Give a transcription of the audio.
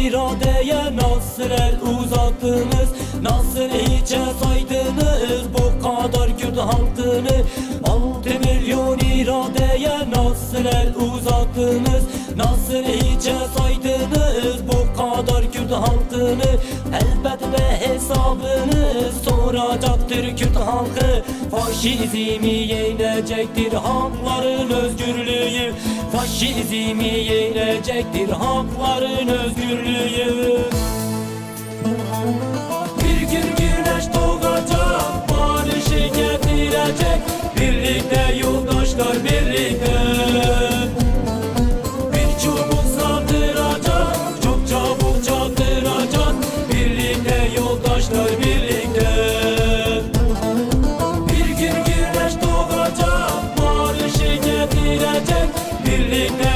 iradeye nasıl el uzattınız Nasıl hiçe saydınız bu kadar Kürt halkını. Altı milyon iradeye nasıl el uzattınız Nasıl hiçe saydınız bu kadar Kürt halkını. Elbet ve hesabını soracaktır Kürt halkı. Faşizmi yenecektir hakların özgürlüğü Faşizmi yenecektir hakların özgürlüğü. Bir gün güneş doğacak, barışı getirecek. Birlikte yoldaşlar birlikte dilini